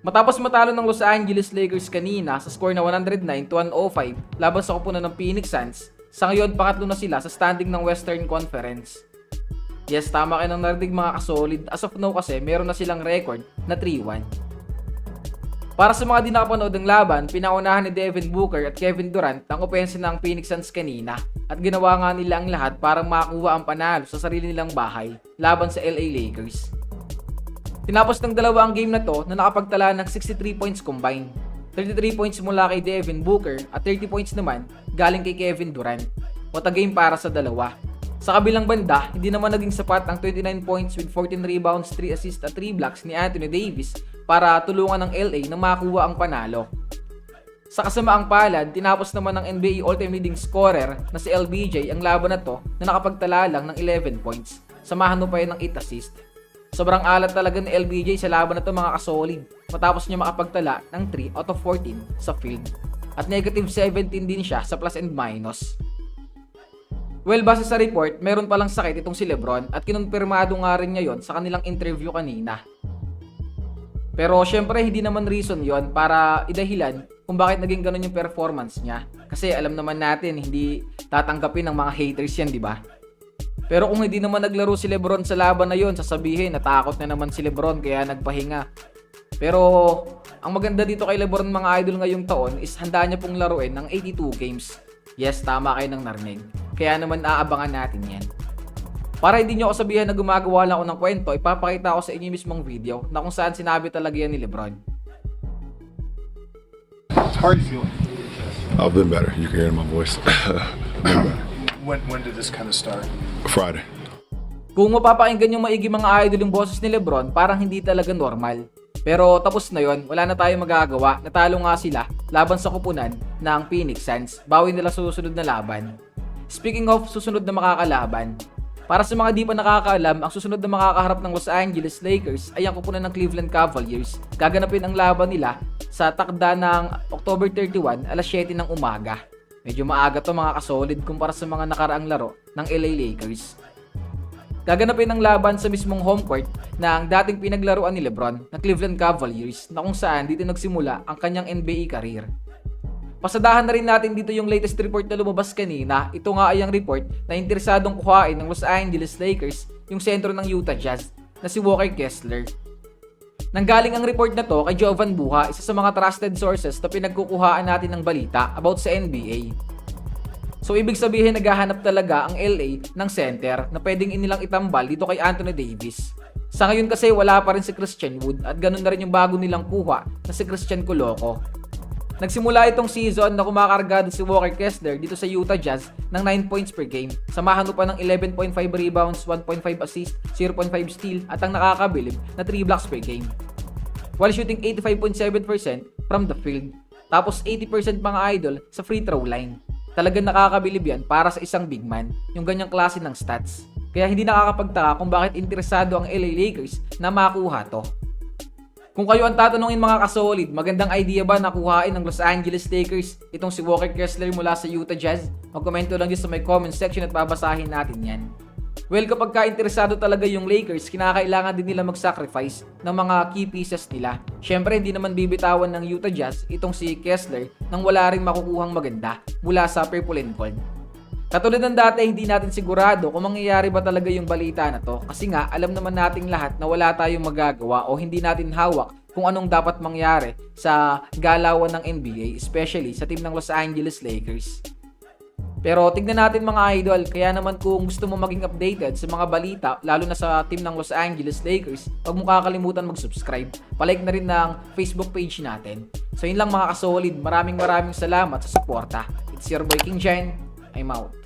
Matapos matalo ng Los Angeles Lakers kanina sa score na 109 to 105 laban sa kupunan ng Phoenix Suns, sa ngayon pangatlo na sila sa standing ng Western Conference. Yes, tama kayo ng narinig mga kasolid. As of now kasi, meron na silang record na 3-1. Para sa mga di nakapanood ng laban, pinaunahan ni Devin Booker at Kevin Durant ang opensa ng Phoenix Suns kanina at ginawa nga nila ang lahat para makakuha ang panalo sa sarili nilang bahay laban sa LA Lakers. Tinapos ng dalawa ang game na to na nakapagtala ng 63 points combined. 33 points mula kay Devin Booker at 30 points naman galing kay Kevin Durant. What a game para sa dalawa. Sa kabilang banda, hindi naman naging sapat ang 29 points with 14 rebounds, 3 assists at 3 blocks ni Anthony Davis para tulungan ng LA na makakuha ang panalo. Sa kasamaang palad, tinapos naman ng NBA all-time leading scorer na si LBJ ang laban na to na nakapagtala lang ng 11 points. Samahan mo pa yun ng 8 assists. Sobrang alat talaga ni LBJ sa laban na to mga kasolid matapos niya makapagtala ng 3 out of 14 sa field. At negative 17 din siya sa plus and minus. Well, base sa report, meron palang sakit itong si Lebron at kinonfirmado nga rin niya yon sa kanilang interview kanina. Pero syempre hindi naman reason yon para idahilan kung bakit naging ganun yung performance niya. Kasi alam naman natin hindi tatanggapin ng mga haters yan, di ba? Pero kung hindi naman naglaro si Lebron sa laban na yon, sasabihin natakot na naman si Lebron kaya nagpahinga. Pero ang maganda dito kay Lebron mga idol ngayong taon is handa niya pong laruin ng 82 games. Yes, tama kayo ng narinig. Kaya naman aabangan natin yan. Para hindi nyo ako sabihan na gumagawa lang ako ng kwento, ipapakita ko sa inyo mismong video na kung saan sinabi talaga yan ni Lebron. How are you feeling? I've been better. You can hear my voice. When when did this kind of start? Friday. Kung mapapakinggan yung maigi mga idol yung boses ni Lebron, parang hindi talaga normal. Pero tapos na yon, wala na tayong magagawa. Natalo nga sila laban sa kupunan ng Phoenix Suns. Bawi nila susunod na laban. Speaking of susunod na makakalaban, para sa mga di pa nakakaalam, ang susunod na makakaharap ng Los Angeles Lakers ay ang kupunan ng Cleveland Cavaliers. Gaganapin ang laban nila sa takda ng October 31 alas 7 ng umaga. Medyo maaga to mga kasolid kumpara sa mga nakaraang laro ng LA Lakers. Gaganapin ang laban sa mismong home court na ang dating pinaglaruan ni Lebron na Cleveland Cavaliers na kung saan dito nagsimula ang kanyang NBA career. Pasadahan na rin natin dito yung latest report na lumabas kanina. Ito nga ay ang report na interesadong kuhain ng Los Angeles Lakers yung sentro ng Utah Jazz na si Walker Kessler. Nanggaling ang report na to kay Jovan Buha, isa sa mga trusted sources na pinagkukuhaan natin ng balita about sa NBA. So ibig sabihin naghahanap talaga ang LA ng center na pwedeng inilang itambal dito kay Anthony Davis. Sa ngayon kasi wala pa rin si Christian Wood at ganun na rin yung bago nilang kuha na si Christian Coloco. Nagsimula itong season na kumakargado si Walker Kessler dito sa Utah Jazz ng 9 points per game. Samahan pa ng 11.5 rebounds, 1.5 assists, 0.5 steal at ang nakakabilib na 3 blocks per game. While shooting 85.7% from the field. Tapos 80% mga idol sa free throw line. Talagang nakakabilib yan para sa isang big man, yung ganyang klase ng stats. Kaya hindi nakakapagtaka kung bakit interesado ang LA Lakers na makuha to. Kung kayo ang tatanungin mga kasolid, magandang idea ba na kuhain ng Los Angeles Lakers itong si Walker Kessler mula sa Utah Jazz? Magkomento lang dyan sa may comment section at babasahin natin yan. Well, kapag ka-interesado talaga yung Lakers, kinakailangan din nila mag-sacrifice ng mga key pieces nila. Siyempre, hindi naman bibitawan ng Utah Jazz itong si Kessler nang wala rin makukuhang maganda mula sa Purple and Gold. Katulad ng dati, hindi natin sigurado kung mangyayari ba talaga yung balita na to kasi nga alam naman nating lahat na wala tayong magagawa o hindi natin hawak kung anong dapat mangyari sa galawan ng NBA, especially sa team ng Los Angeles Lakers. Pero tignan natin mga idol, kaya naman kung gusto mo maging updated sa mga balita, lalo na sa team ng Los Angeles Lakers, huwag mo kakalimutan mag-subscribe. Palike na rin ng Facebook page natin. So yun lang mga kasolid, maraming maraming salamat sa suporta. It's your boy King Jen, I'm out.